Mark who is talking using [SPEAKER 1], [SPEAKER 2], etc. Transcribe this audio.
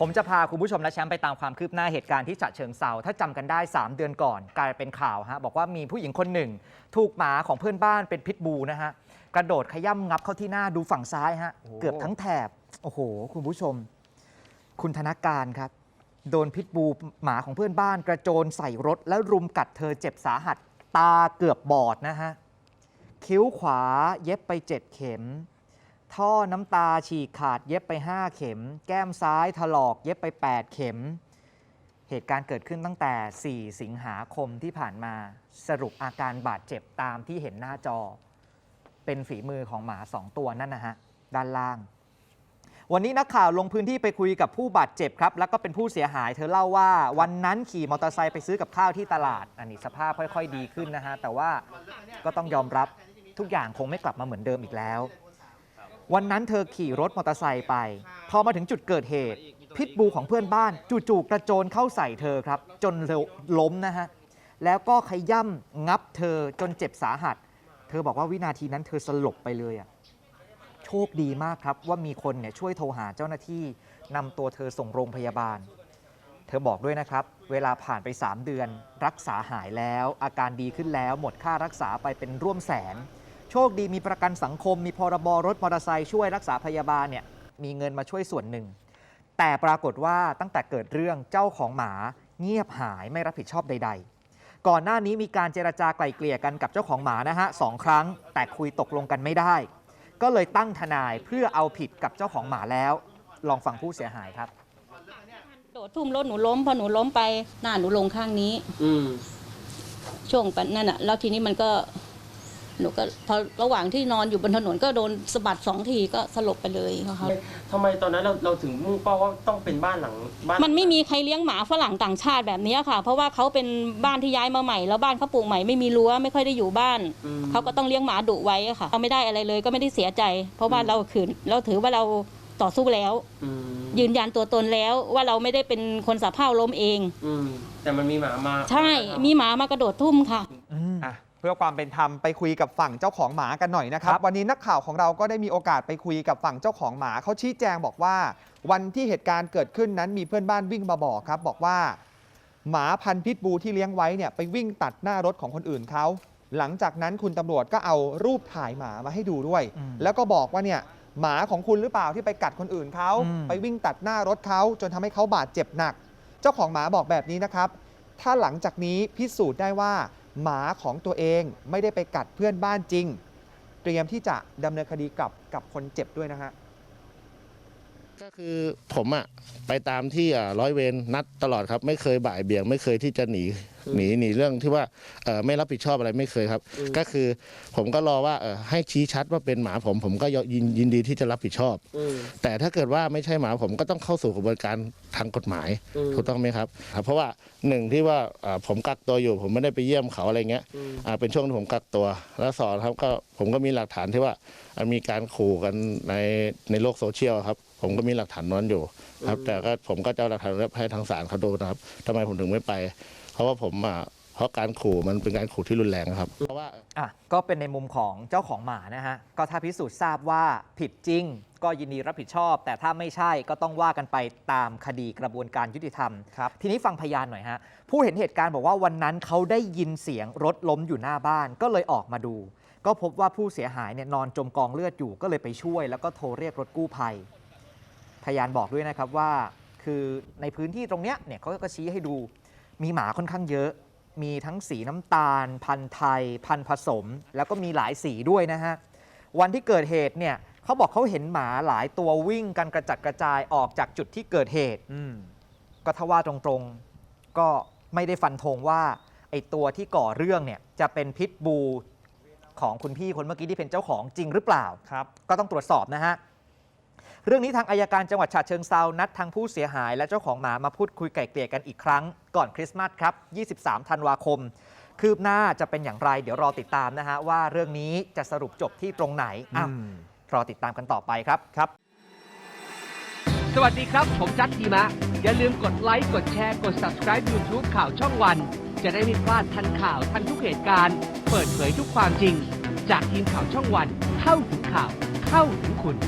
[SPEAKER 1] ผมจะพาคุณผู้ชมและแชมป์ไปตามความคืบหน้าเหตุการณ์ที่ฉะเชิงเซาถ้าจำกันได้ 3 เดือนก่อน กลายเป็นข่าวฮะบอกว่ามีผู้หญิงคนหนึ่ง ถูกหมาของเพื่อนบ้านเป็นพิษบูนะฮะกระโดดขย่ำงับเข้าที่หน้าดูฝั่งซ้ายฮะ
[SPEAKER 2] โอ้โห
[SPEAKER 1] เกือบทั้งแถบ โอ้โห คุณผู้ชม คุณธนการครับ โดนพิษบูหมาของเพื่อนบ้าน กระโจนใส่รถ แล้วรุมกัดเธอเจ็บสาหัส ตาเกือบบอดนะฮะ คิ้วขวาเย็บไป7เข็ม ท่อน้ำตาฉีกขาดเย็บไป 5 เข็ม แก้มซ้ายถลอกเย็บไป 8 เข็ม เหตุการณ์เกิดขึ้นตั้งแต่ 4 สิงหาคมที่ผ่านมาสรุปอาการบาดเจ็บตามที่เห็นหน้าจอ เป็นฝีมือของหมา 2 ตัวนั่นนะฮะ ด้านล่าง วันนี้นักข่าวลงพื้นที่ไปคุยกับผู้บาดเจ็บครับ แล้วก็เป็นผู้เสียหาย เธอเล่าว่า วันนั้นขี่มอเตอร์ไซค์ไปซื้อกับข้าวที่ตลาด อันนี้สภาพค่อย ๆ ดีขึ้นนะฮะแต่ว่าก็ต้องยอมรับทุกอย่างคงไม่กลับมาเหมือนเดิมอีกแล้ว วันนั้นเธอขี่รถมอเตอร์ไซค์ไป พอมาถึงจุดเกิดเหตุ พิษบูของเพื่อนบ้านจู่ๆกระโจนเข้าใส่เธอครับ จนล้มนะฮะ แล้วก็ขย่ำงับเธอจนเจ็บสาหัส เธอบอกว่าวินาทีนั้นเธอสลบไปเลยอะโชคดีมากครับว่ามีคนเนี่ยช่วยโทรหาเจ้าหน้าที่นำตัวเธอส่งโรงพยาบาล เธอบอกด้วยนะครับ เวลาผ่านไป 3 เดือน รักษาหายแล้ว อาการดีขึ้นแล้ว หมดค่ารักษาไปเป็นร่วมแสน โชคดีมีประกันสังคม มีพรบรถมอเตอร์ไซค์ช่วยรักษาพยาบาลเนี่ยมีเงินมาช่วยส่วนหนึ่ง แต่ปรากฏว่าตั้งแต่เกิดเรื่องเจ้าของหมาเงียบหายไม่รับผิดชอบใด ๆ ก่อนหน้านี้มีการเจรจาไกล่เกลี่ยกันกับเจ้าของหมานะฮะสองครั้ง แต่คุยตกลงกันไม่ได้ ก็เลยตั้งทนายเพื่อเอาผิดกับเจ้าของหมาแล้ว ลองฟังผู้เสียหายครับ
[SPEAKER 3] โดดทุ่มรถหนูล้มพอหนูล้มไปหน้าหนูลงข้างนี้
[SPEAKER 2] อืม
[SPEAKER 3] ช่วงปะนั่นอะแล้วทีนี้มันก็ หนูก็พอระหว่างที่นอนอยู่บนถนนก็โดนสะบัดสองทีก็สลบไปเลยค่ะ
[SPEAKER 2] ทำไมตอนนั้นเราเราถึงมุ่งเป้าว่าต้องเป็นบ้านหลังบ้าน
[SPEAKER 3] มันไม่มีใครเลี้ยงหมาฝรั่งต่างชาติแบบนี้ค่ะ เพราะว่าเขาเป็นบ้านที่ย้ายมาใหม่ แล้วบ้านเขาปลูกใหม่ไม่มีรั้วไม่ค่อยได้อยู่บ้าน
[SPEAKER 2] อืม
[SPEAKER 3] เขาก็ต้องเลี้ยงหมาดุไว้อะค่ะเราไม่ได้อะไรเลยก็ไม่ได้เสียใจ เพราะว่าเราขืนเราถือว่าเราต่อสู้แล้ว
[SPEAKER 2] อืม
[SPEAKER 3] ยืนยันตัวตนแล้วว่าเราไม่ได้เป็นคนสะเพร่าล้มเอง
[SPEAKER 2] อืมแต่มันมีหมามา
[SPEAKER 3] ใช่มีหมามากระโดดทุ่มค่ะ
[SPEAKER 4] อะเพื่อความเป็นธรรมไปคุยกับฝั่งเจ้าของหมากันหน่อยนะครับ
[SPEAKER 1] ครับ
[SPEAKER 4] วันนี้นักข่าวของเราก็ได้มีโอกาสไปคุยกับฝั่งเจ้าของหมาเขาชี้แจงบอกว่า วันที่เหตุการณ์เกิดขึ้นนั้นมีเพื่อนบ้านวิ่งมาบอกครับ บอกว่า หมาพันธุ์พิษบูที่เลี้ยงไว้เนี่ยไปวิ่งตัดหน้ารถของคนอื่นเขาหลังจากนั้นคุณตำรวจก็เอารูปถ่ายหมามาให้ดูด้วย
[SPEAKER 1] อืม
[SPEAKER 4] แล้วก็บอกว่าเนี่ยหมาของคุณหรือเปล่าที่ไปกัดคนอื่นเขา
[SPEAKER 1] อืม
[SPEAKER 4] ไปวิ่งตัดหน้ารถเขาจนทำให้เขาบาดเจ็บหนัก เจ้าของหมาบอกแบบนี้นะครับ ถ้าหลังจากนี้พิสูจน์ได้ว่า หมาของตัวเองไม่ได้ไปกัดเพื่อนบ้านจริง เตรียมที่จะดำเนินคดีกับกับคนเจ็บด้วยนะฮะ
[SPEAKER 5] ก็คือผมอะไปตามที่อะร้อยเวรนัดตลอดครับ ไม่เคยบ่ายเบี่ยง ไม่เคยที่จะหนีหนีหนีเรื่องที่ว่าเอ่อไม่รับผิดชอบอะไรไม่เคยครับ ก็คือผมก็รอว่าเอ่อให้ชี้ชัดว่าเป็นหมาผมผมก็ยินยินดีที่จะรับผิดชอบ
[SPEAKER 2] อืม
[SPEAKER 5] แต่ถ้าเกิดว่าไม่ใช่หมาผมก็ต้องเข้าสู่กระบวนการทางกฎหมาย
[SPEAKER 2] อืม
[SPEAKER 5] ถูกต้องไหมครับครับ เพราะว่าหนึ่งที่ว่าอ่าผมกักตัวอยู่ ผมไม่ได้ไปเยี่ยมเขาอะไรเงี้ย
[SPEAKER 2] อืม
[SPEAKER 5] อ่าเป็นช่วงที่ผมกักตัว แล้วสองครับก็ผมก็มีหลักฐานที่ว่าอ่ามีการขู่กันในในโลกโซเชียลครับ ผมก็มีหลักฐานนั้นอยู่ครับ แต่ก็ผมก็จะเอาหลักฐานนั้นให้ทางศาลเขาดูนะครับทำไมผมถึงไม่ไป เพราะว่าผมอะเพราะการขู่มันเป็นการขู่ที่รุนแรงครับ เพราะว่า
[SPEAKER 1] อะก็เป็นในมุมของเจ้าของหมานะฮะ ก็ถ้าพิสูจน์ทราบว่าผิดจริง ก็ยินดีรับผิดชอบ แต่ถ้าไม่ใช่ก็ต้องว่ากันไปตามคดีกระบวนการยุติธรรม
[SPEAKER 4] ครับ
[SPEAKER 1] ทีนี้ฟังพยานหน่อยฮะ ผู้เห็นเหตุการณ์บอกว่าวันนั้นเขาได้ยินเสียงรถล้มอยู่หน้าบ้านก็เลยออกมาดู ก็พบว่าผู้เสียหายเนี่ยนอนจมกองเลือดอยู่ก็เลยไปช่วย แล้วก็โทรเรียกรถกู้ภัย พยานบอกด้วยนะครับว่า คือในพื้นที่ตรงเนี้ยเนี่ยเขาก็ชี้ให้ดู มีหมาค่อนข้างเยอะ มีทั้งสีน้ำตาล พันธุ์ไทย พันธุ์ผสม แล้วก็มีหลายสีด้วยนะฮะ วันที่เกิดเหตุเนี่ยเขาบอกเขาเห็นหมาหลายตัววิ่งกันกระจัดกระจายออกจากจุดที่เกิดเหตุ
[SPEAKER 4] อืม
[SPEAKER 1] ก็ถ้าว่าตรงๆก็ไม่ได้ฟันธงว่าไอ้ตัวที่ก่อเรื่องเนี่ยจะเป็นพิษบูของคุณพี่คนเมื่อกี้ที่เป็นเจ้าของจริงหรือเปล่า
[SPEAKER 4] ครับ
[SPEAKER 1] ก็ต้องตรวจสอบนะฮะ เรื่องนี้ทางอายการจังหวัดฉะเชิงเซานัดทางผู้เสียหาย และเจ้าของหมามาพูดคุยไก่เกลี่ยกันอีกครั้ง ก่อนคริสต์มาสครับ 23 ธันวาคม คืบหน้าจะเป็นอย่างไร เดี๋ยวรอติดตามนะฮะว่าเรื่องนี้จะสรุปจบที่ตรงไหนอ้าว
[SPEAKER 4] อืม
[SPEAKER 1] รอติดตามกันต่อไปครับ
[SPEAKER 4] ครับ
[SPEAKER 6] สวัสดีครับ ผมจัดทีมะ อย่าลืมกดไลค์กดแชร์กด subscribe YouTube ข่าวช่องวัน จะได้ไม่พลาดทันข่าวทันทุกเหตุการณ์ เปิดเผยทุกความจริง จากทีมข่าวช่องวัน เข้าถึงข่าวเข้าถึงคุณ